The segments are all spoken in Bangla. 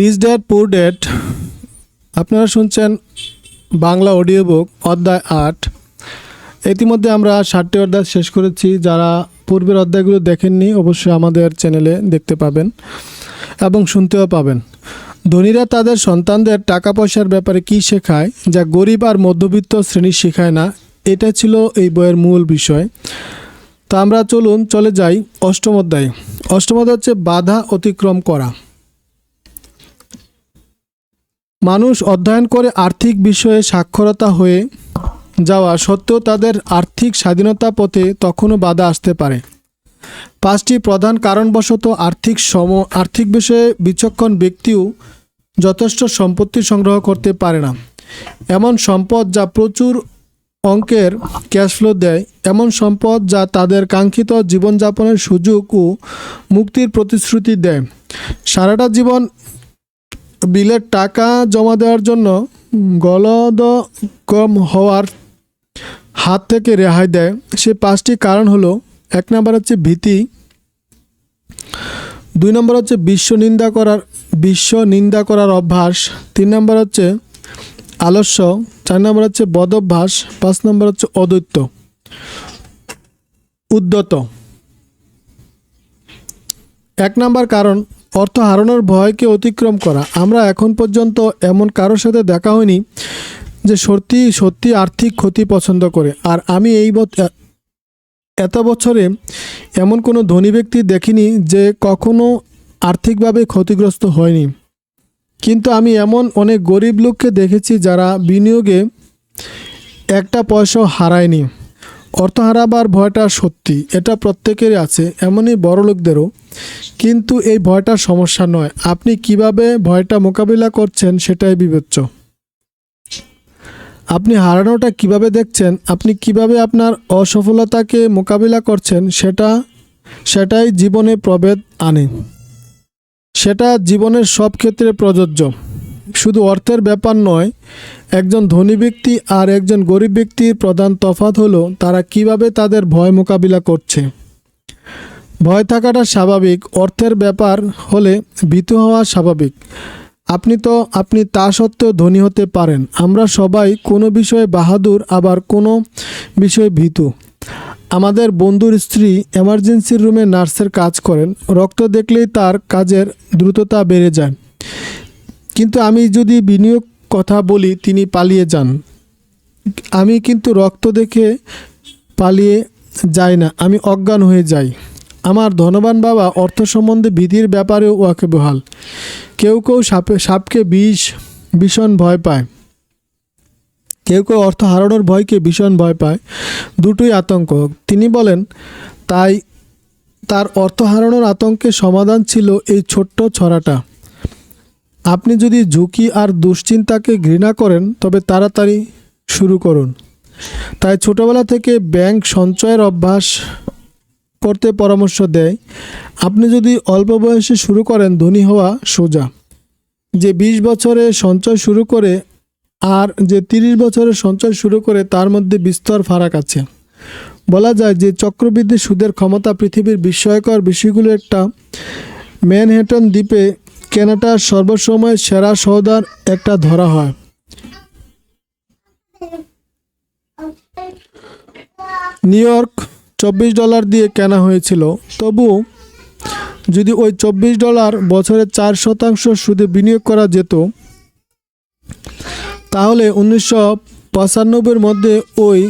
রিচ ড্যাড পুর ড্যাড আপনারা শুনছেন বাংলা অডিও বুক অধ্যায় আট। ইতিমধ্যে আমরা ষাটটি অধ্যায় শেষ করেছি। যারা পূর্বের অধ্যায়গুলো দেখেননি, অবশ্যই আমাদের চ্যানেলে দেখতে পাবেন এবং শুনতেও পাবেন। ধনীরা তাদের সন্তানদের টাকা পয়সার ব্যাপারে কি শেখায়, যা গরিব আর মধ্যবিত্ত শ্রেণি শেখায় না, এটা ছিল এই বইয়ের মূল বিষয়। তা আমরা চলুন, চলে যাই অষ্টম অধ্যায়ে। অষ্টম অধ্যায় হচ্ছে বাধা অতিক্রম করা। মানুষ অধ্যয়ন করে আর্থিক বিষয়ে সাক্ষরতা হয়ে যাওয়া সত্ত্বেও তাদের আর্থিক স্বাধীনতা পথে তখনও বাধা আসতে পারে। পাঁচটি প্রধান কারণবশত আর্থিক সম, আর্থিক বিষয়ে বিচক্ষণ ব্যক্তিও যথেষ্ট সম্পত্তি সংগ্রহ করতে পারে না। এমন সম্পদ যা প্রচুর অঙ্কের ক্যাশ ফ্লো দেয়, এমন সম্পদ যা তাদের কাঙ্ক্ষিত জীবনযাপনের সুযোগ ও মুক্তির প্রতিশ্রুতি দেয়। সারাটা জীবন বিলের টাকা জমা দেওয়ার জন্য গলদ কম হওয়ার হাত থেকে রেহাই দেয়। সে পাঁচটি কারণ হলো, এক নম্বর হচ্ছে ভীতি, দুই নম্বর হচ্ছে বিশ্ব নিন্দা করার, বিশ্ব নিন্দা করার অভ্যাস, তিন নম্বর হচ্ছে আলস্য, চার নম্বর হচ্ছে বদভ্যাস, পাঁচ নম্বর হচ্ছে অদ্বৈত, উদ্যত। এক নম্বর কারণ অর্থ হারানোর ভয়কে অতিক্রম করা। আমরা এখন পর্যন্ত এমন কারোর সাথে দেখা হয়নি যে সত্যি সত্যি আর্থিক ক্ষতি পছন্দ করে। আর আমি এই এত বছরে এমন কোনো ধনী ব্যক্তি দেখিনি যে কখনো আর্থিকভাবে ক্ষতিগ্রস্ত হয়নি। কিন্তু আমি এমন অনেক গরিব লোককে দেখেছি যারা বিনিয়োগে একটা পয়সাও হারায়নি। অর্থ হারাবার ভয়টা সত্যি, এটা প্রত্যেকেরই আছে, এমনই বড় লোকদেরও কিন্তু এই ভয়টা সমস্যা নয়। আপনি কীভাবে ভয়টা মোকাবিলা করছেন সেটাই বিবেচ্য। আপনি হারানোটা কীভাবে দেখছেন, আপনি কীভাবে আপনার অসফলতাকে মোকাবিলা করছেন, সেটা, সেটাই জীবনে প্রভেদ আনে। সেটা জীবনের সব ক্ষেত্রে প্রযোজ্য। শুধু অর্থের ব্যাপার নয়, একজন ধনী ব্যক্তি আর একজন গরিব ব্যক্তির প্রধান তফাৎ হলো তারা কীভাবে তাদের ভয় মোকাবিলা করছে। ভয় থাকাটা স্বাভাবিক, অর্থের ব্যাপার হলে ভীতু হওয়া স্বাভাবিক। আপনি তো, আপনি তা সত্ত্বেও ধনী হতে পারেন। আমরা সবাই কোনো বিষয়ে বাহাদুর, আবার কোনো বিষয়ে ভীতু। আমাদের বন্ধুর স্ত্রী এমার্জেন্সির রুমে নার্সের কাজ করেন। রক্ত দেখলেই তার কাজের দ্রুততা বেড়ে যায়। কিন্তু আমি যদি বিনিয়োগ কথা বলি, তিনি পালিয়ে যান। আমি কিন্তু রক্ত দেখে পালিয়ে যাই না, আমি অজ্ঞান হয়ে যাই। আমার ধনবান বাবা অর্থ সম্বন্ধে বিধির ব্যাপারেও ওয়াকিবহাল। কেউ কেউ সাপে, সাপকে বিষ, ভীষণ ভয় পায়। কেউ কেউ অর্থ হারানোর ভয়কে ভীষণ ভয় পায়। দুটোই আতঙ্ক। তিনি বলেন, তাই তার অর্থ হারানোর আতঙ্কের সমাধান ছিল এই ছোট্ট ছড়াটা। আপনি যদি ঝুঁকি আর দুশ্চিন্তাকে ঘৃণা করেন, তবে তাড়াতাড়ি শুরু করুন। তাই ছোটবেলা থেকে ব্যাংক সঞ্চয়ের অভ্যাস করতে পরামর্শ দেয়। আপনি যদি অল্প বয়সে শুরু করেন, ধনী হওয়া সোজা। যে বিশ বছরে সঞ্চয় শুরু করে আর যে তিরিশ বছরে সঞ্চয় শুরু করে, তার মধ্যে বিস্তর ফারাক আছে। বলা যায় যে চক্রবৃদ্ধি সুদের ক্ষমতা পৃথিবীর বিস্ময়কর বিষয়গুলো একটা ম্যানহেটন দ্বীপে কেনাটা সর্বসময় সেরা সৌদার একটা ধরা হয়। নিউ ইয়র্ক চব্বিশ ডলার দিয়ে কেনা হয়েছিল। তবু যদি ওই চব্বিশ ডলার বছরে চার শতাংশ সুদে বিনিয়োগ করা যেত, তাহলে উনিশশো পঁচানব্বইয়ের মধ্যে ওই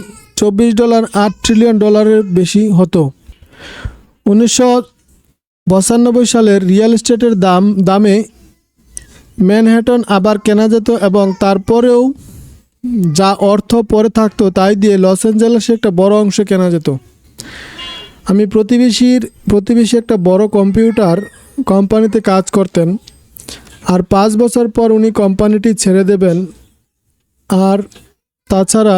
চব্বিশ ডলার আট ট্রিলিয়ন ডলারের বেশি হতো। উনিশশো পঁচানব্বই সালের রিয়েল এস্টেটের দাম, দামে ম্যানহ্যাটন আবার কেনা যেত এবং তারপরেও যা অর্থ পরে থাকতো তাই দিয়ে লস অ্যাঞ্জেলেসে একটা বড় অংশ কেনা যেত। আমি প্রতিবেশীর, প্রতিবেশী একটা বড় কম্পিউটার কোম্পানিতে কাজ করতেন আর পাঁচ বছর পর উনি কোম্পানিটি ছেড়ে দেবেন। আর তাছাড়া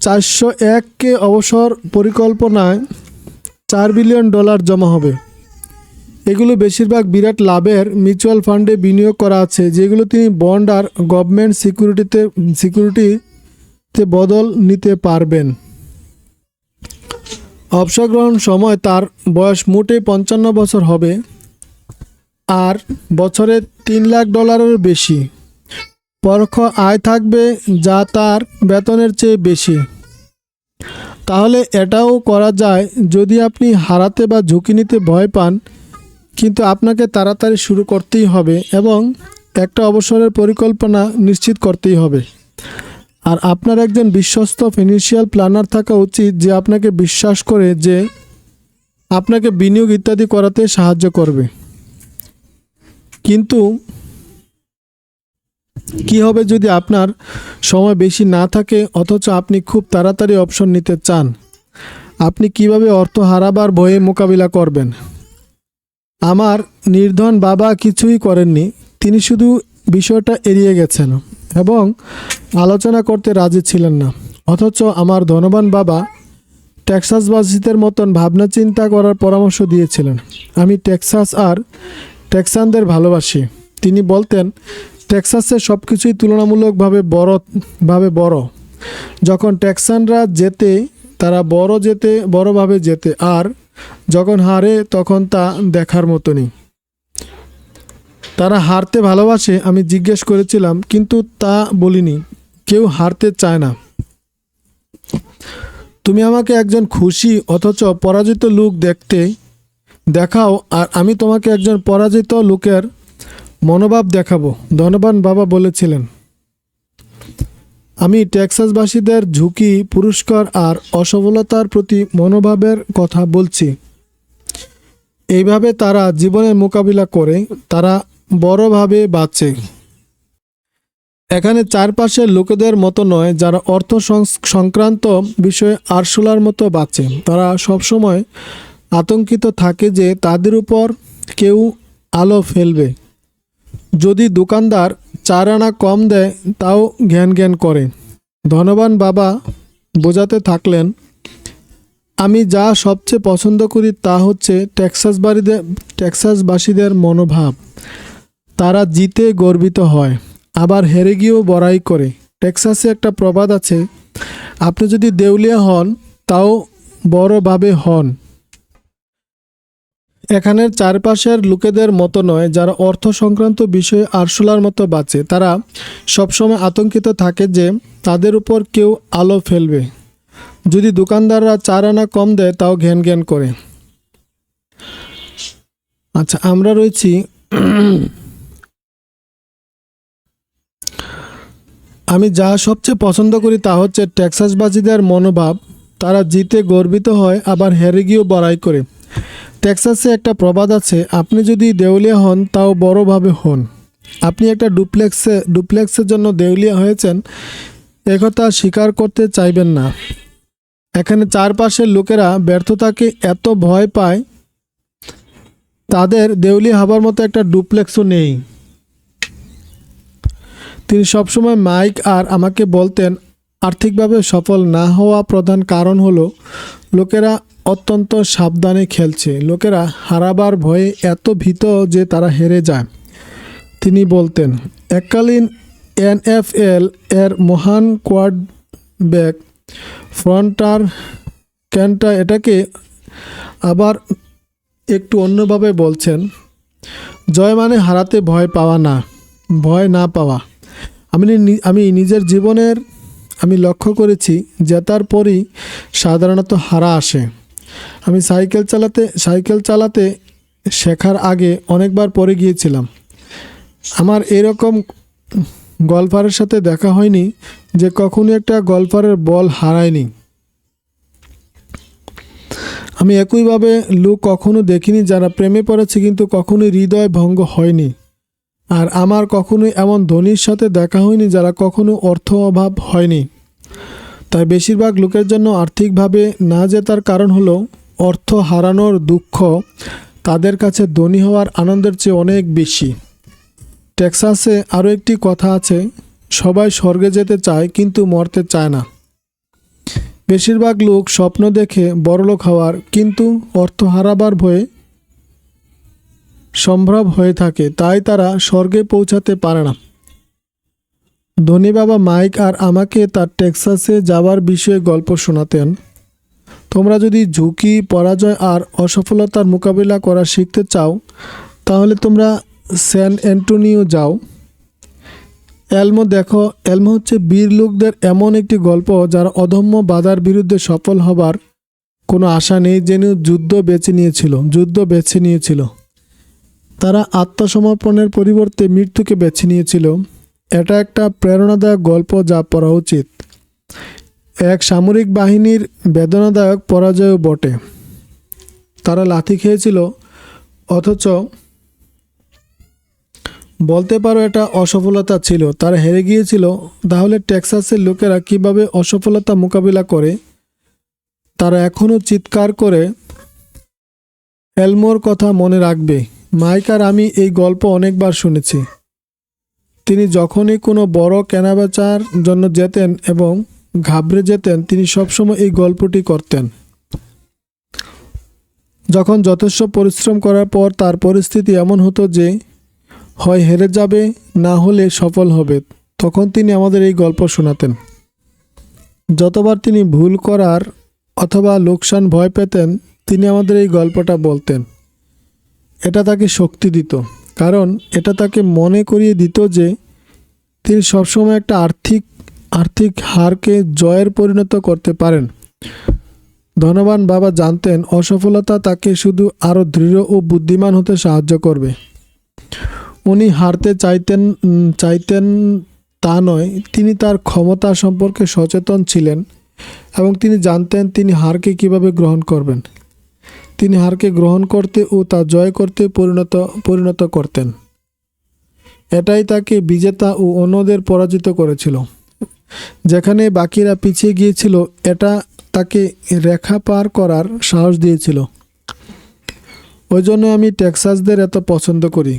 চারশো এককে অবসর পরিকল্পনায় চার বিলিয়ন ডলার জমা হবে। এগুলো বেশিরভাগ বিরাট লাভের মিউচুয়াল ফান্ডে বিনিয়োগ করা আছে, যেগুলো তিনি বন্ড আর গভর্নমেন্ট সিকিউরিটিতে সিকিউরিটিতে বদল নিতে পারবেন। অবসর গ্রহণ সময় তার বয়স মোটেই পঞ্চান্ন বছর হবে আর বছরে তিন লাখ ডলারের বেশি। পরোক্ষ আয় থাকবে যা তার বেতনের চেয়ে বেশি। তাহলে এটাও করা যায় যদি আপনি হারাতে বা ঝুঁকি নিতে ভয় পান, কিন্তু আপনাকে তাড়াতাড়ি শুরু করতেই হবে এবং একটা অবসরের পরিকল্পনা নিশ্চিত করতেই হবে। আর আপনার একজন বিশ্বস্ত ফিনান্সিয়াল প্ল্যানার থাকা উচিত যে আপনাকে বিশ্বাস করে যে আপনাকে বিনিয়োগ ইত্যাদি করাতে সাহায্য করবে। কিন্তু কি হবে যদি আপনার সময় বেশি না থাকে, অথচ আপনি খুব তাড়াতাড়ি অপশন নিতে চান? আপনি কীভাবে অর্থ হারাবার ভয়ে মোকাবিলা করবেন? আমার নির্ধন বাবা কিছুই করেননি, তিনি শুধু বিষয়টা এড়িয়ে গেছেন এবং আলোচনা করতে রাজি ছিলেন না। অথচ আমার ধনবান বাবা টেক্সাসবাসীদের মতন ভাবনা চিন্তা করার পরামর্শ দিয়েছিলেন। আমি টেক্সাস আর টেক্সানদের ভালোবাসি। তিনি বলতেন টেক্সাসে সব কিছুই তুলনামূলকভাবে বড়, ভাবে বড়। যখন টেক্সানরা যেতে, তারা বড় যেতে, বড়ভাবে যেতে, আর যখন হারে, তখন তা দেখার মতনই। তারা হারতে ভালোবাসে, আমি জিজ্ঞেস করেছিলাম, কিন্তু তা বলিনি। কেউ হারতে চায় না। তুমি আমাকে একজন খুশি, অথচ পরাজিত লোক দেখতে দেখাও, আর আমি তোমাকে একজন পরাজিত লোকের মনোভাব দেখাবো। ধনবান বাবা বলেছিলেন, আমি টেক্সাসবাসীদের ঝুঁকি, পুরস্কার আর অসফলতার প্রতি মনোভাবের কথা বলছি। এইভাবে তারা জীবনের মোকাবিলা করে, তারা বড়ভাবে বাঁচে। এখানে চারপাশের লোকেদের মতো নয়, যারা অর্থ সংক্রান্ত বিষয়ে আরশোলার মতো বাঁচে। তারা সবসময় আতঙ্কিত থাকে যে তাদের উপর কেউ আলো ফেলবে। যদি দোকানদার চার আনা কম দেয়, তাও জ্ঞান জ্ঞান করে। ধনবান বাবা বোঝাতে থাকলেন, আমি যা সবচেয়ে পছন্দ করি তা হচ্ছে টেক্সাস বাড়িদের টেক্সাসবাসীদের মনোভাব। তারা জিতে গর্বিত হয়, আবার হেরে গিয়েও বড়াই করে। টেক্সাসে একটা প্রবাদ আছে, আপনি যদি দেউলিয়া হন, তাও বড়ভাবে হন। এখানের চারপাশের লোকেদের মতো নয়, যারা অর্থ সংক্রান্ত বিষয়ে আরশোলার মতো বাঁচে। তারা সবসময় আতঙ্কিত থাকে যে তাদের উপর কেউ আলো ফেলবে। যদি দোকানদাররা চার আনা কম দেয়, তাও ঘ্যান ঘ্যান করে। আচ্ছা আমরা রয়েছি আমি যা সবচেয়ে পছন্দ করি তা হচ্ছে টেক্সাসবাসীদের মনোভাব। তারা জিতে গর্বিত হয়, আবার হেরে গিয়েও বড়াই করে। টেক্সাসে একটা প্রবাদ আছে, আপনি যদি দেউলিয়া হন, তাও বড়ভাবে হন। আপনি একটা ডুপ্লেক্সে, ডুপ্লেক্সের জন্য দেউলিয়া হয়েছেন একথা স্বীকার করতে চাইবেন না। এখানে চারপাশের লোকেরা ব্যর্থতাকে এত ভয় পায়, তাদের দেউলিয়া হবার মতো একটা ডুপ্লেক্সও নেই। তিনি সবসময় মাইক আর আমাকে বলতেন, আর্থিকভাবে সফল না হওয়া প্রধান কারণ হলো, লোকেরা অত্যন্ত সাবধানে খেলছে। লোকেরা হারাবার ভয়ে এত ভীত যে তারা হেরে যায়। তিনি বলতেন, এককালীন এনএফএল এর মহান কোয়াড ব্যাক ফ্রন্টার ক্যানটা এটাকে আবার একটু অন্যভাবে বলছেন? জয় মানে হারাতে ভয় পাওয়া না, ভয় না পাওয়া। আমি আমি নিজের জীবনের, আমি লক্ষ্য করেছি জেতার পরই সাধারণত হারা আসে। আমি সাইকেল চালাতে সাইকেল চালাতে শেখার আগে অনেকবার পরে গিয়েছিলাম। আমার এরকম গলফারের সাথে দেখা হয়নি যে কখনো একটা গলফারের বল হারায়নি। আমি একইভাবে লোক কখনো দেখিনি, যারা প্রেমে পড়েছে কিন্তু কখনোই হৃদয় ভঙ্গ হয়নি। আর আমার কখনোই এমন ধনীর সাথে দেখা হয়নি যারা কখনো অর্থ অভাব হয়নি। তাই বেশিরভাগ লোকের জন্য আর্থিকভাবে না জেতার কারণ হলো অর্থ হারানোর দুঃখ তাদের কাছে ধনী হওয়ার আনন্দের চেয়ে অনেক বেশি। টেক্সাসে আরও একটি কথা আছে, সবাই স্বর্গে যেতে চায় কিন্তু মরতে চায় না। বেশিরভাগ লোক স্বপ্ন দেখে বড়লোক হওয়ার কিন্তু অর্থ হারাবার ভয়ে সম্ভব হয়ে থাকে, তাই তারা স্বর্গে পৌঁছাতে পারে না। ধনী বাবা মাইক আর আমাকে তার টেক্সাসে যাওয়ার বিষয়ে গল্প শোনাতেন। তোমরা যদি ঝুঁকি, পরাজয় আর অসফলতার মোকাবিলা করা শিখতে চাও, তাহলে তোমরা স্যান অ্যান্টোনিও যাও। এলমো, দেখো, এলমো হচ্ছে বীর লোকদের এমন একটি গল্প যারা অধম্য বাধার বিরুদ্ধে সফল হবার কোনো আশা নেই জেনেও যুদ্ধ বেছে নিয়েছিল, যুদ্ধ বেছে নিয়েছিল। তারা আত্মসমর্পণের পরিবর্তে মৃত্যুকে বেছে নিয়েছিল। এটা একটা প্রেরণাদায়ক গল্প যা পড়া উচিত। এক সামরিক বাহিনীর বেদনাদায়ক পরাজয়ও বটে। তারা লাথি খেয়েছিল, অথচ বলতে পারো এটা অসফলতা ছিল। তারা হেরে গিয়েছিল, তাহলে টেক্সাসের লোকেরা কীভাবে অসফলতা মোকাবিলা করে? তারা এখনও চিৎকার করে এলমোর কথা মনে রাখবে। মাইক আর আমি এই গল্প অনেকবার শুনেছি। তিনি যখনই কোনো বড় কেনাবেচার জন্য যেতেন এবং ঘাবড়ে যেতেন, তিনি সবসময় এই গল্পটি করতেন। যখন যথেষ্ট পরিশ্রম করার পর তার পরিস্থিতি এমন হতো যে, হয় হেরে যাবে, না হলে সফল হবে, তখন তিনি আমাদের এই গল্প শোনাতেন। যতবার তিনি ভুল করার অথবা লোকসান ভয় পেতেন, তিনি আমাদের এই গল্পটা বলতেন। এটা তাকে শক্তি দিত। কারণ এটা তাকে মনে করিয়ে দিত যে তিনি সবসময় একটা আর্থিক আর্থিক হারকে জয়ের পরিণত করতে পারেন। ধনবান বাবা জানতেন অসফলতা তাকে শুধু আরও দৃঢ় ও বুদ্ধিমান হতে সাহায্য করবে। উনি হারতে চাইতেন চাইতেন তা নয়, তিনি তার ক্ষমতা সম্পর্কে সচেতন ছিলেন এবং তিনি জানতেন তিনি হারকে কীভাবে গ্রহণ করবেন। তিনি হারকে গ্রহণ করতে ও তা জয় করতে পরিণত পরিণত করতেন। এটাই তাকে বিজেতা ও অন্যদের পরাজিত করেছিল। যেখানে বাকিরা পিছিয়ে গিয়েছিল, এটা তাকে রেখা পার করার সাহস দিয়েছিল। ওই জন্য আমি টেক্সাসদের এত পছন্দ করি।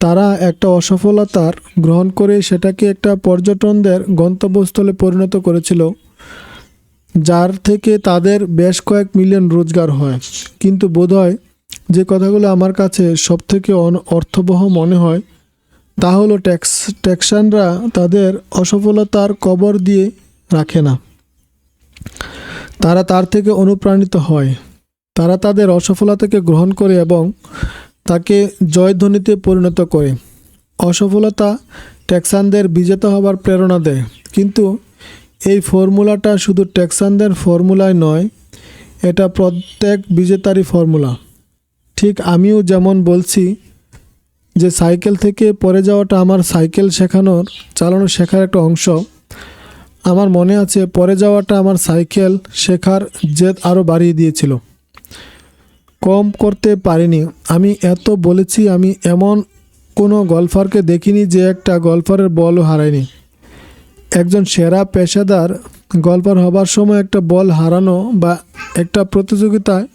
তারা একটা অসফলতার গ্রহণ করে সেটাকে একটা পর্যটনদের গন্তব্যস্থলে পরিণত করেছিল। যার থেকে তাদের বেশ কয়েক মিলিয়ন রোজগার হয়। কিন্তু বোধহয় যে কথাগুলো আমার কাছে সবথেকে অর্থবহ মনে হয়, তা হলো ট্যাক্স ট্যাক্সানরা তাদের অসফলতার কবর দিয়ে রাখে না। তারা তার থেকে অনুপ্রাণিত হয়। তারা তাদের অসফলতাকে গ্রহণ করে এবং তাকে জয়ধ্বনিতে পরিণত করে। অসফলতা ট্যাক্সানদের বিজেতা হবার প্রেরণা দেয়। কিন্তু এই ফর্মুলাটা শুধু ট্যাক্সানদের ফর্মুলায় নয়, এটা প্রত্যেক বিজেতারই ফর্মুলা। ঠিক আমিও যেমন বলছি যে সাইকেল থেকে পরে যাওয়াটা আমার সাইকেল শেখানোর, চালানো শেখার একটা অংশ। আমার মনে আছে পরে যাওয়াটা আমার সাইকেল শেখার জেদ আরও বাড়িয়ে দিয়েছিল। কম করতে পারিনি। আমি এত বলেছি, আমি এমন কোনো গল্ফারকে দেখিনি যে একটা গল্ফারের বলও হারায়নি। একজন সেরা পেশাদার গলফার হবার সময় একটা বল হারানো বা একটা প্রতিযোগিতায়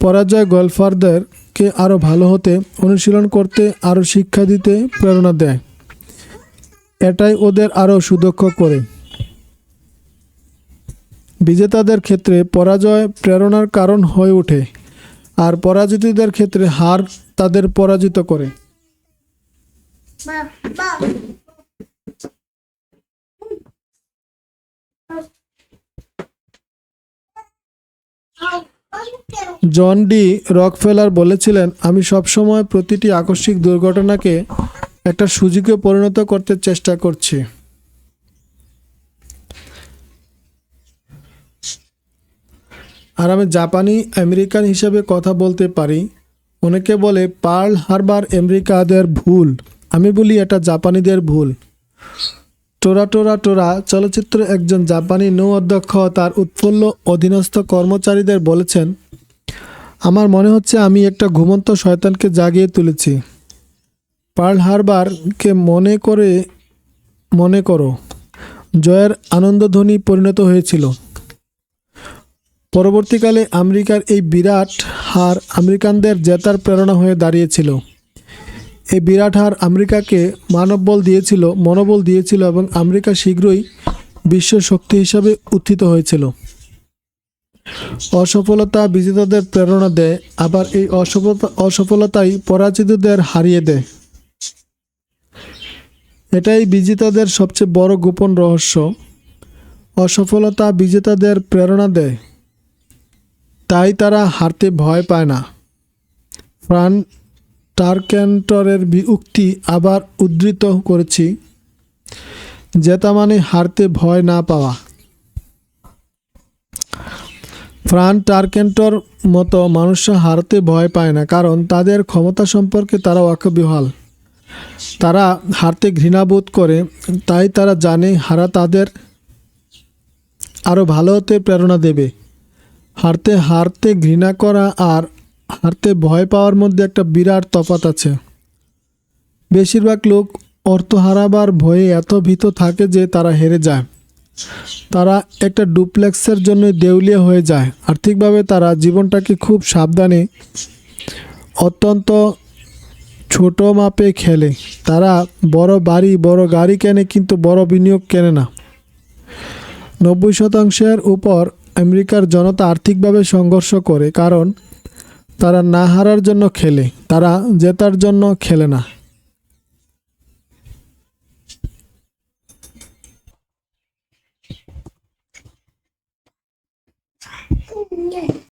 পরাজয় গলফারদেরকে আরও ভালো হতে, অনুশীলন করতে, আরও শিক্ষা দিতে প্রেরণা দেয়। এটাই ওদের আরও সুদক্ষ করে। বিজেতাদের ক্ষেত্রে পরাজয় প্রেরণার কারণ হয়ে ওঠে আর পরাজিতদের ক্ষেত্রে হার তাদের পরাজিত করে। জন ডি রকফেলার বলেছিলেন, আমি সবসময় প্রতিটি আকস্মিক দুর্ঘটনাকে একটা সুযোগে পরিণত করতে চেষ্টা করছি। আর আমি জাপানি আমেরিকান হিসেবে কথা বলতে পারি। অনেকে বলে, পার্ল হারবার আমেরিকাদের ভুল। আমি বলি, এটা জাপানিদের ভুল। টোরা টোরা টোরা চলচ্চিত্র একজন জাপানি নৌ অধ্যক্ষ তার উৎফুল্ল অধীনস্থ কর্মচারীদের বলেছেন আমার মনে হচ্ছে আমি একটা ঘুমন্ত শয়তানকে জাগিয়ে তুলেছি। পার্ল হারবারকে মনে করে, মনে করো, জয়ের আনন্দধ্বনি পরিণত হয়েছিল। পরবর্তীকালে আমেরিকার এই বিরাট হার আমেরিকানদের জেতার প্রেরণা হয়ে দাঁড়িয়েছিল। এই বিরাট হার আমেরিকাকে মানববল দিয়েছিল, মনোবল দিয়েছিল এবং আমেরিকা শীঘ্রই বিশ্ব শক্তি হিসাবে উত্থিত হয়েছিল। অসফলতা বিজেতাদের প্রেরণা দেয়, আবার এই অসফলতা অসফলতাই পরাজিতদের হারিয়ে দেয়। এটাই বিজেতাদের সবচেয়ে বড় গোপন রহস্য। অসফলতা বিজেতাদের প্রেরণা দেয়। তাই তারা হারতে ভয় পায় না। ফ্রান টার্কেন্টরের উক্তি আবার উদ্ধৃত করেছি জেতা মানে হারতে ভয় না পাওয়া। ফ্রান টার্কেন্টর মতো মানুষরা হারতে ভয় পায় না, কারণ তাদের ক্ষমতা সম্পর্কে তারা ওয়াকবিহাল তারা হারতে ঘৃণাবোধ করে, তাই তারা জানে হারা তাদের আরও ভালো হতে প্রেরণা দেবে। হারতে হারতে ঘৃণা করা আর হারতে ভয় পাওয়ার মধ্যে একটা বিরাট তফাৎ আছে। বেশিরভাগ লোক অর্থ হারাবার ভয়ে এত ভীত থাকে যে তারা হেরে যায়। তারা একটা ডুপ্লেক্সের জন্য দেউলিয়া হয়ে যায়। আর্থিকভাবে তারা জীবনটাকে খুব সাবধানে, অত্যন্ত ছোট মাপে খেলে। তারা বড় বাড়ি, বড় গাড়ি কেনে কিন্তু বড় বিনিয়োগ কেনে না। নব্বই শতাংশের উপর আমেরিকার জনতা আর্থিকভাবে সংঘর্ষ করে, কারণ তারা না হারার জন্য খেলে, তারা জেতার জন্য খেলে না।